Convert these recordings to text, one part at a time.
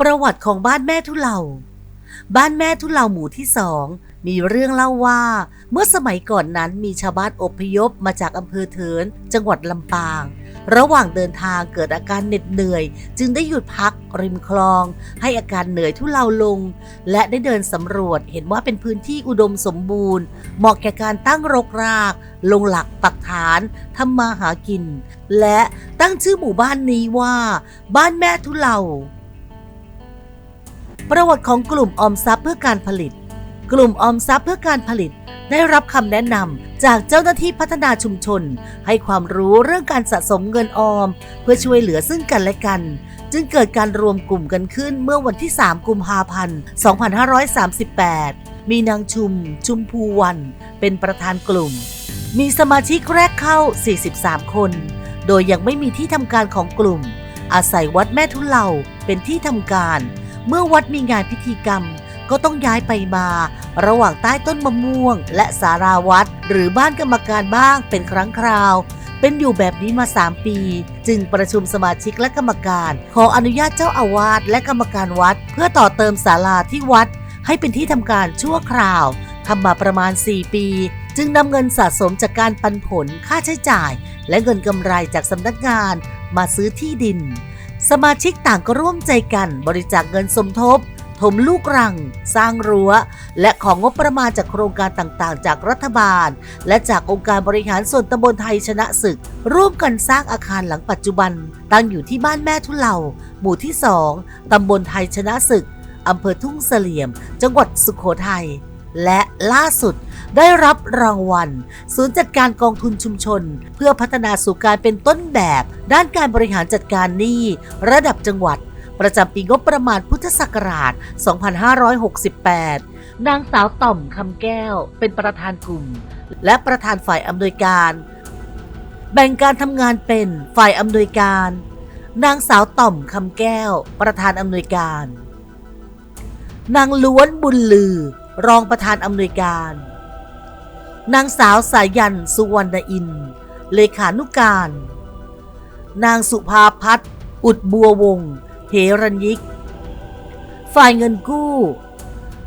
ประวัติของบ้านแม่ทุเลา บ้านแม่ทุเลาหมู่ที่สอง มีเรื่องเล่าว่า เมื่อสมัยก่อนนั้นมีชาวบ้านอพยพมาจากอำเภอเถิน จังหวัดลำปาง ระหว่างเดินทางเกิดอาการเหน็ดเหนื่อย จึงได้หยุดพักริมคลอง ให้อาการเหนื่อยทุเลาลง และได้เดินสำรวจเห็นว่าเป็นพื้นที่อุดมสมบูรณ์ เหมาะแก่การตั้งรกราก ลงหลักปักฐานทำมาหากิน และตั้งชื่อหมู่บ้านนี้ว่า บ้านแม่ทุเลา ประวัติของกลุ่มออมทรัพย์เพื่อการผลิต กลุ่มออมทรัพย์เพื่อการผลิต ได้รับคำแนะนำจากเจ้าหน้าที่พัฒนาชุมชน ให้ความรู้เรื่องการสะสมเงินออม เพื่อช่วยเหลือซึ่งกันและกัน จึงเกิดการรวมกลุ่มกันขึ้นเมื่อวันที่ 3 กุมภาพันธ์ 2538 มีนางชุม ชุมภูวัน เป็นประธานกลุ่ม มีสมาชิกแรกเข้า 43 คน โดยยังไม่มีที่ทำการของกลุ่ม อาศัยวัดแม่ทุเลาเป็นที่ทำการ เมื่อวัดมีงานพิธีกรรม ก็ต้องย้ายไปมา ระหว่างใต้ต้นมะม่วง และสาราวัด หรือบ้านกรรมการบ้างเป็นครั้งคราว เป็นอยู่แบบนี้มา 3 ปี จึงประชุมสมาชิกและกรรมการ ขออนุญาตเจ้าอาวาสและกรรมการวัด เพื่อต่อเติมศาลาที่วัด ให้เป็นที่ทำการชั่วคราวทำมาประมาณ 4 ปี จึงนำเงินสะสมจากการปันผลค่าใช้จ่าย และเงินกำไรจากสำนักงานมาซื้อที่ดิน สมาชิกต่างก็ร่วมใจกันบริจาคเงินสมทบ ถมลูกรัง สร้างรั้ว และของงบประมาณจากโครงการต่างๆ จากรัฐบาล และจากองค์การบริหารส่วนตำบลไทยชนะศึก ร่วมกันสร้างอาคารหลังปัจจุบัน ตั้งอยู่ที่บ้านแม่ทุเลาหมู่ที่2ตำบลไทยชนะศึกอำเภอทุ่งเสลี่ยม จังหวัดสุขโขทัยและล่าสุด ได้รับรางวัล ศูนย์จัดการกองทุนชุมชน เพื่อพัฒนาสู่การเป็นต้นแบบ ด้านการบริหารจัดการหนี้ระดับจังหวัด ประจำปีงบประมาณพุทธศักราช 2568 นางสาวต่อมคำแก้ว เป็นประธานกลุ่ม และประธานฝ่ายอำนวยการ แบ่งการทำงานเป็นฝ่ายอำนวยการ นางสาวต่อมคำแก้ว ประธานอำนวยการนางล้วนบุญลือ รองประธานอำนวยการ นางสาวสายันสุวรรณอินทร์เลขานุการ นางสุภาพัฒน์อุดบัววงศ์เหรัญยิก ฝ่ายเงินกู้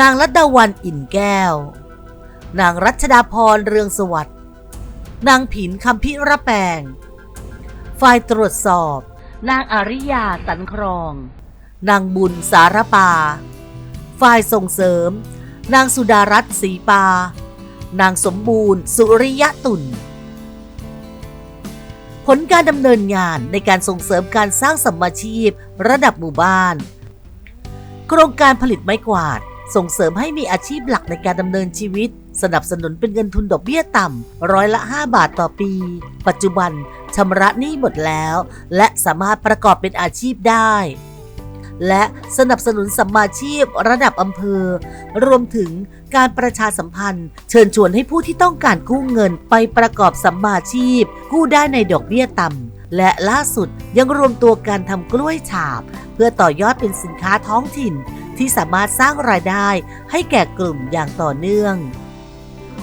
นางรัตดาวันอิ่นแก้ว นางรัชดาพรเรืองสวัสดิ์ นางผินคำพิระแปง ฝ่ายตรวจสอบ นางอาริยาสันครอง นางบุญสารปา ฝ่ายส่งเสริม นางสุดารัตน์ศรีปา นางสมบูรณ์ สุริยะตุลผลการดำเนินงานในการส่งเสริมการสร้างสัมมาชีพ ระดับหมู่บ้าน โครงการผลิตไม้กวาด ส่งเสริมให้มีอาชีพหลักในการดำเนินชีวิต สนับสนุนเป็นเงินทุนดอกเบี้ยต่ำร้อยละ 5 บาทต่อปี ปัจจุบันชำระหนี้หมดแล้ว และสามารถประกอบเป็นอาชีพได้ และสนับสนุนสัมมาชีพระดับอำเภอ รวมถึงการประชาสัมพันธ์ เชิญชวนให้ผู้ที่ต้องการกู้เงินไปประกอบสัมมาชีพ กู้ได้ในดอกเบี้ยต่ำและล่าสุดยังรวมตัวการทำกล้วยฉาบ เพื่อต่อยอดเป็นสินค้าท้องถิ่น ที่สามารถสร้างรายได้ให้แก่กลุ่มอย่างต่อเนื่อง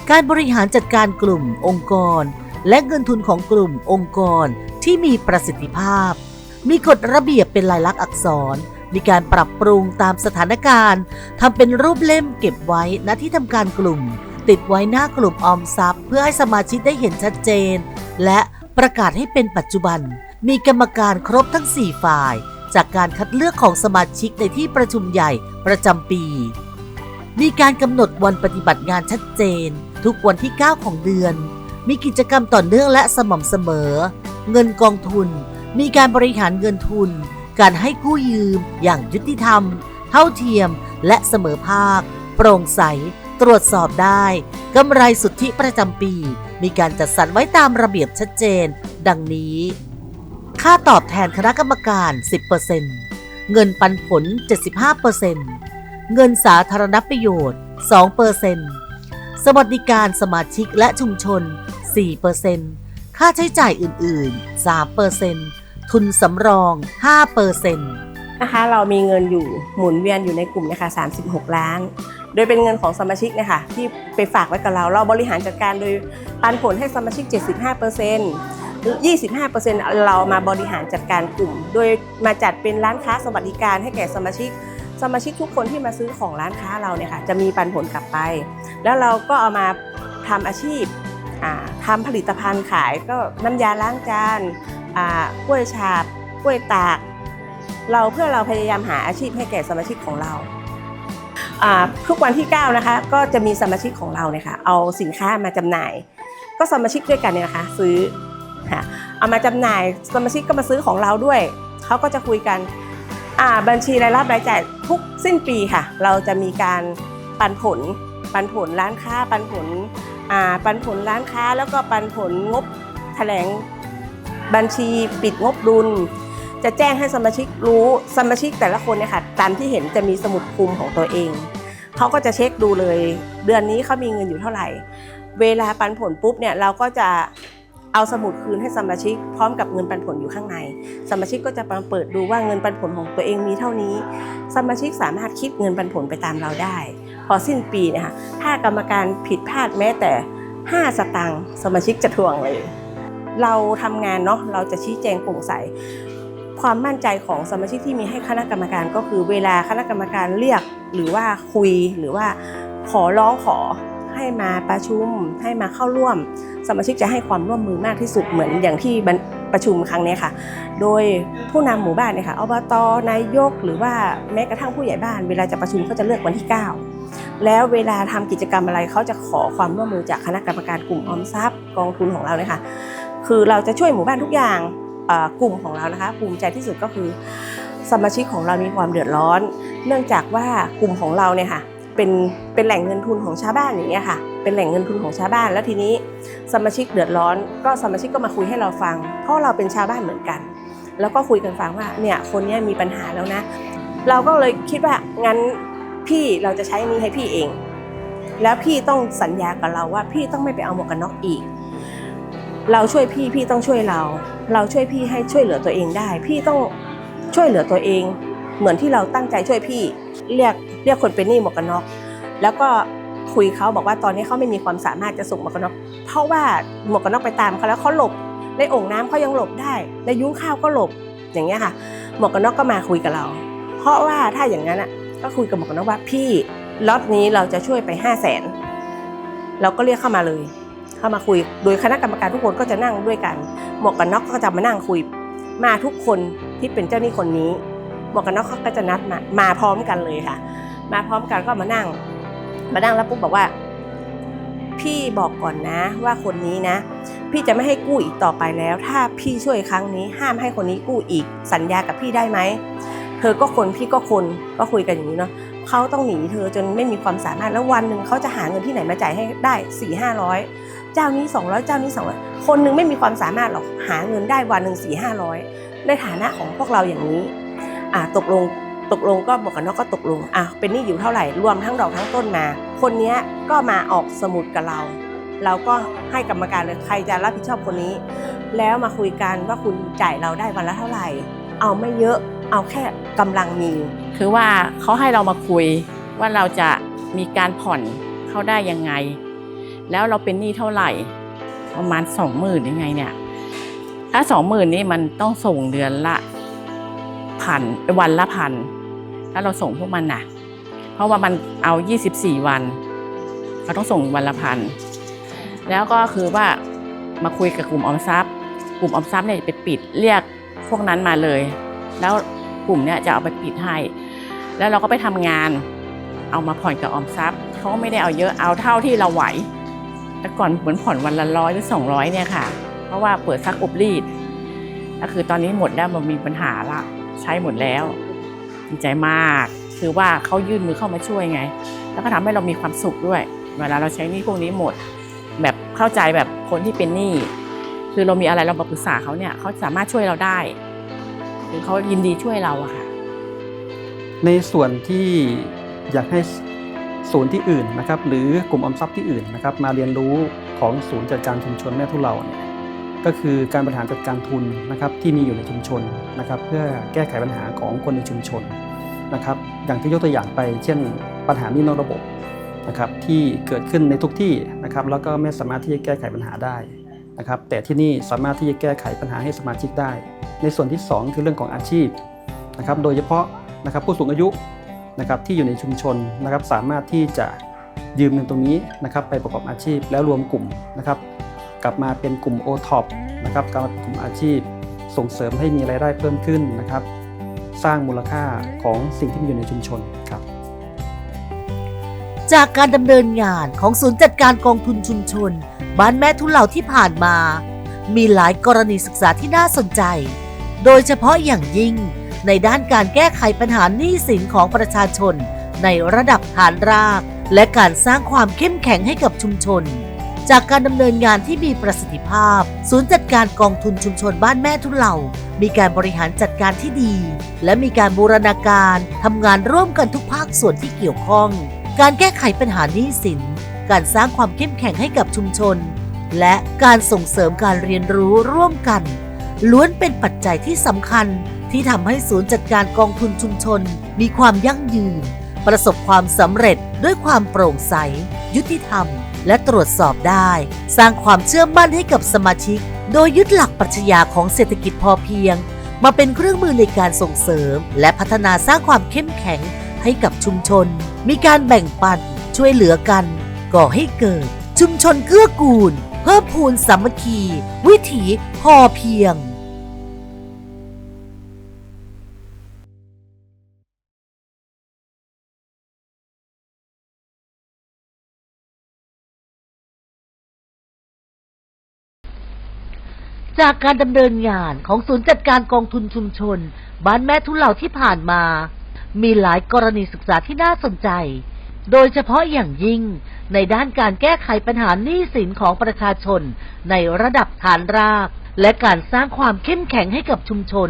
การบริหารจัดการกลุ่มองค์กร และเงินทุนของกลุ่มองค์กรที่มีประสิทธิภาพ มีกฎระเบียบเป็นลายลักษณ์อักษร มีการปรับปรุงตามสถานการณ์ทำเป็นรูปเล่มเก็บไว้ณที่ทำการกลุ่ม ติดไว้หน้ากลุ่มออมทรัพย์ เพื่อให้สมาชิกได้เห็นชัดเจน และประกาศให้เป็นปัจจุบัน มีกรรมการครบทั้ง 4 ฝ่าย จากการคัดเลือกของสมาชิกในที่ประชุมใหญ่ประจำปี มีการกำหนดวันปฏิบัติงานชัดเจน ทุกวันที่ 9 ของเดือน มีกิจกรรมต่อเนื่องและสม่ำเสมอ เงินกองทุน มีการบริหารเงินทุน การให้กู้ยืมอย่างยุติธรรม เท่าเทียมและเสมอภาค โปร่งใส ตรวจสอบได้กำไรสุทธิประจำปี มีการจัดสรรไว้ตามระเบียบชัดเจน ดังนี้ ค่าตอบแทนคณะกรรมการ 10%เงินปันผล 75%เงินสาธารณประโยชน์ 2%สวัสดิการสมาชิกและชุมชน 4%ค่าใช้จ่ายอื่น ๆ 3% ทุนสำรอง 5%นะคะเรามีเงินอยู่หมุนเวียนอยู่ในกลุ่มนะคะ36 ล้าน โดยเป็นเงินของสมาชิกนะคะที่ไปฝากไว้กับเรา เราบริหารจัดการโดยปันผลให้สมาชิก 75% 25%เรามาบริหารจัดการกลุ่ม โดยมาจัดเป็นร้านค้าสวัสดิการให้แก่สมาชิกสมาชิกทุกคนที่มาซื้อของร้านค้าเราเนี่ยค่ะจะมีปันผลกลับไป แล้วเราก็เอามาทำอาชีพอ่าทำผลิตภัณฑ์ขายก็น้ำยาล้างจาน กล้วยฉาบกล้วยตาก เราเพื่อเราพยายามหาอาชีพให้แก่สมาชิกของเราทุกวันที่9นะคะก็จะมีสมาชิกของเราเนี่ยค่ะเอาสินค้ามาจำหน่าย ก็สมาชิกด้วยกันเนี่ยนะคะซื้อค่ะเอามาจำหน่ายสมาชิกก็มาซื้อของเราด้วยเขาก็จะคุยกันบัญชีรายรับรายจ่ายทุกสิ้นปีค่ะ เราจะมีการปันผลปันผลร้านค้าปันผลปันผลร้านค้าแล้วก็ปันผลงบแถลง บัญชีปิดงบดุล จะแจ้งให้สมาชิกรู้สมาชิกแต่ละคนเนี่ยค่ะตามที่เห็นจะมีสมุดคุมของตัวเองเขาก็จะเช็คดูเลย เดือนนี้เขามีเงินอยู่เท่าไหร่ เวลาปันผลปุ๊บเนี่ยเราก็จะเอาสมุดคืนให้สมาชิกพร้อมกับเงินปันผลอยู่ข้างใน สมาชิกก็จะมาเปิดดูว่าเงินปันผลของตัวเองมีเท่านี้ สมาชิกสามารถคิดเงินปันผลไปตามเราได้ พอสิ้นปีเนะคะถ้ากรรมการผิดพลาดแม้แต่ 5 สตางค์สมาชิกจะทวงเลย เราทำงานเนาะเราจะชี้แจงโปร่งใส ความมั่นใจของสมาชิกที่มีให้คณะกรรมการก็คือเวลาคณะกรรมการเรียกหรือว่าคุยหรือว่าขอร้องขอให้มาประชุมให้มาเข้าร่วม สมาชิกจะให้ความร่วมมือมากที่สุดเหมือนอย่างที่ประชุมครั้งนี้ค่ะ โดยผู้นำหมู่บ้านเนี่ยค่ะอบตนายก หรือว่าแม้กระทั่งผู้ใหญ่บ้าน เวลาจะประชุมเขาจะเลือกวันที่ 9 แล้วเวลาทำกิจกรรมอะไรเขาจะขอความร่วมมือจากคณะกรรมการกลุ่มออมทรัพย์ กองทุนของเราเนี่ยค่ะ คือเราจะช่วยหมู่บ้านทุกอย่างกลุ่มของเรานะคะภูมิใจที่สุดก็คือ สมาชิกของเรามีความเดือดร้อน เนื่องจากว่ากลุ่มของเราเนี่ยค่ะเป็นเป็นแหล่งเงินทุนของชาวบ้านอย่างเงี้ยค่ะ เป็นแหล่งเงินทุนของชาวบ้าน แล้วทีนี้สมาชิกเดือดร้อน ก็สมาชิกก็มาคุยให้เราฟัง เพราะเราเป็นชาวบ้านเหมือนกัน แล้วก็คุยกันฟังว่าเนี่ยคนนี้มีปัญหาแล้วนะ เราก็เลยคิดว่างั้นพี่เราจะใช้นี้ให้พี่เอง แล้วพี่ต้องสัญญากับเราว่าพี่ต้องไม่ไปเอาหมวกกันน็อกอีก เราช่วยพี่พี่ต้องช่วยเรา เราช่วยพี่ให้ช่วยเหลือตัวเองได้ พี่ต้องช่วยเหลือตัวเอง เหมือนที่เราตั้งใจช่วยพี่เรียกเรียกคนเป็นหนี้หมวกกันน็อกแล้วก็คุยเขาบอกว่าตอนนี้เขาไม่มีความสามารถจะส่งหมวกกันน็อกเพราะว่าหมวกกันน็อกไปตามเขาแล้วเขาหลบในโอ่งน้ำเขายังหลบได้ในยุ้งข้าวก็หลบอย่างเงี้ยค่ะหมวกกันน็อกก็มาคุยกับเรา เพราะว่าถ้าอย่างนั้นอะก็คุยกับหมวกกันน็อกว่าพี่ล็อตนี้เราจะช่วยไปห้าแสนเราก็เรียกเข้ามาเลย เข้ามาคุย โดยคณะกรรมการทุกคนก็จะนั่งด้วยกัน หมวกกันน็อกก็จะมานั่งคุย มาทุกคนที่เป็นเจ้าหนี้คนนี้หมวกกันน็อกเขาก็จะนัดมามาพร้อมกันเลยค่ะ มาพร้อมกันก็มานั่ง มานั่งแล้วปุ๊บบอกว่า พี่บอกก่อนนะว่าคนนี้นะ พี่จะไม่ให้กู้อีกต่อไปแล้ว ถ้าพี่ช่วยครั้งนี้ ห้ามให้คนนี้กู้อีก สัญญากับพี่ได้ไหมเธอก็คนพี่ก็คนก็คุยกันอย่างนี้เนาะเขาต้องหนีเธอจนไม่มีความสามารถแล้ววันหนึ่งเขาจะหาเงินที่ไหนมาจ่ายให้ได้สี่ห้าร้อย เจ้านี้ 200 เจ้านี้200คนหนึงไม่มีความสามารถหรอกหาเงินได้วันหนึ่งสี่ห้าร้อยในฐานะของพวกเราอย่างนี้อ่าตกลงตกลงก็บอกกันว่าก็ตกลงอะเป็นหนี้อยู่เท่าไหร่รวมทั้งดอกทั้งต้นมา คนนี้ก็มาออกสมุดกับเรา เราก็ให้กรรมการเลยใครจะรับผิดชอบคนนี้ แล้วมาคุยกันว่าคุณจ่ายเราได้วันละเท่าไหร่ เอาไม่เยอะเอาแค่กำลังมี คือว่าเขาให้เรามาคุยว่าเราจะมีการผ่อนเขาได้ยังไง แล้วเราเป็นหนี้เท่าไหร่ ประมาณสองหมื่นยังไงเนี่ย ถ้าสองหมื่นนี่มันต้องส่งเดือนละพันวันละพันถ้าเราส่งพวกมันนะเพราะว่ามันเอา 24 วันเราต้องส่งวันละพันแล้วก็คือว่ามาคุยกับกลุ่มออมทรัพย์ กลุ่มออมทรัพย์เนี่ยไปปิดเรียกพวกนั้นมาเลย แล้วกลุ่มเนี่ยจะเอาไปปิดให้ แล้วเราก็ไปทำงานเอามาผ่อนกับออมทรัพย์เขาก็ไม่ได้เอาเยอะเอาเท่าที่เราไหว แต่ก่อนเหมือนผ่อนวันละร้อยหรือสองร้อยเนี่ยค่ะ เพราะว่าเปิดซักอบรีดก็คือตอนนี้หมดแล้วมันมีปัญหาละใช้หมดแล้วดีใจมาก คือว่าเขายื่นมือเข้ามาช่วยไง แล้วก็ทำให้เรามีความสุขด้วย เวลาเราใช้หนี้พวกนี้หมด แบบเข้าใจแบบคนที่เป็นหนี้คือเรามีอะไรเรามาปรึกษาเขาเนี่ยเขาสามารถช่วยเราได้คือเขายินดีช่วยเราอะค่ะในส่วนที่อยากให้ ศูนย์ที่อื่นนะครับหรือกลุ่มออมทรัพย์ที่อื่นนะครับมาเรียนรู้ของศูนย์จัดการชุมชนแม่ทุเราเนี่ยก็คือการบริหารจัดการทุนนะครับที่มีอยู่ในชุมชนนะครับเพื่อแก้ไขปัญหาของคนในชุมชนนะครับอย่างที่ยกตัวอย่างไป เช่น ปัญหานี้นอกระบบนะครับที่เกิดขึ้นในทุกที่นะครับแล้วก็ไม่สามารถที่จะแก้ไขปัญหาได้นะครับแต่ที่นี่สามารถที่จะแก้ไขปัญหาให้สมาชิกได้ ในส่วนที่ 2 คือเรื่องของอาชีพนะครับโดยเฉพาะนะครับผู้สูงอายุ นะครับที่อยู่ในชุมชนนะครับสามารถที่จะยืมเงินตรงนี้นะครับไปประกอบอาชีพแล้วรวมกลุ่มนะครับกลับมาเป็นกลุ่ม o t o p นะครับกลับมาเป็นกลุ่มอาชีพ ส่งเสริมให้มีรายได้เพิ่มขึ้นนะครับ สร้างมูลค่าของสิ่งที่มีอยู่ในชุมชนครับจากการดำเนินงานของศูนย์จัดการกองทุนชุมชน บ้านแม่ทุเหล่าที่ผ่านมา มีหลายกรณีศึกษาที่น่าสนใจ โดยเฉพาะอย่างยิ่ง ในด้านการแก้ไขปัญหาหนี้สินของประชาชน ในระดับฐานราก และการสร้างความเข้มแข็งให้กับชุมชน จากการดำเนินงานที่มีประสิทธิภาพ ศูนย์จัดการกองทุนชุมชนบ้านแม่ทุเหล่ามีการบริหารจัดการที่ดี และมีการบูรณาการทำงานร่วมกันทุกภาคส่วนที่เกี่ยวข้อง การแก้ไขปัญหาหนี้สิน การสร้างความเข้มแข็งให้กับชุมชน และการส่งเสริมการเรียนรู้ร่วมกัน ล้วนเป็นปัจจัยที่สำคัญ ที่ทำให้ศูนย์จัดการกองทุนชุมชน มีความยั่งยืน ประสบความสำเร็จด้วยความโปร่งใส ยุติธรรม และตรวจสอบได้ สร้างความเชื่อมั่นให้กับสมาชิก โดยยึดหลักปรัชญาของเศรษฐกิจพอเพียง มาเป็นเครื่องมือในการส่งเสริม และพัฒนาสร้างความเข้มแข็งให้กับชุมชน มีการแบ่งปันช่วยเหลือกัน ก่อให้เกิด ชุมชนเกื้อกูล เพิ่มพูนสามัคคี วิถีพอเพียง จากการดำเนินงานของศูนย์จัดการกองทุนชุมชน บ้านแม่ทุเหล่าที่ผ่านมา มีหลายกรณีศึกษาที่น่าสนใจ โดยเฉพาะอย่างยิ่งในด้านการแก้ไขปัญหาหนี้สินของประชาชน ในระดับฐานราก และการสร้างความเข้มแข็งให้กับชุมชน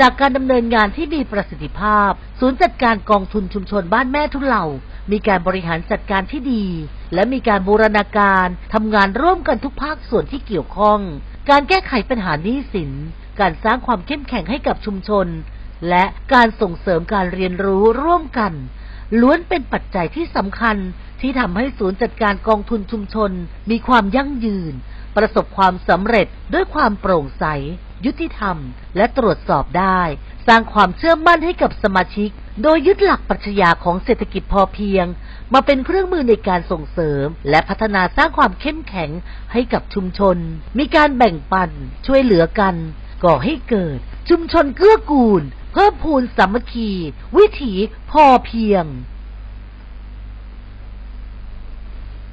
จากการดำเนินงานที่มีประสิทธิภาพ ศูนย์จัดการกองทุนชุมชนบ้านแม่ทุเหล่า มีการบริหารจัดการที่ดี และมีการบูรณาการทำงานร่วมกันทุกภาคส่วนที่เกี่ยวข้อง การแก้ไขปัญหาหนี้สิน การสร้างความเข้มแข็งให้กับชุมชน และการส่งเสริมการเรียนรู้ร่วมกัน ล้วนเป็นปัจจัยที่สำคัญที่ทำให้ศูนย์จัดการกองทุนชุมชน มีความยั่งยืน ประสบความสำเร็จด้วยความโปร่งใส ยุติธรรม และตรวจสอบได้ สร้างความเชื่อมั่นให้กับสมาชิก โดยยึดหลักปรัชญาของเศรษฐกิจพอเพียง มาเป็นเครื่องมือในการส่งเสริม และพัฒนาสร้างความเข้มแข็งให้กับชุมชน มีการแบ่งปัน ช่วยเหลือกัน ก่อให้เกิด ชุมชนเกื้อกูล เพิ่มพูนสามัคคี วิถีพอเพียง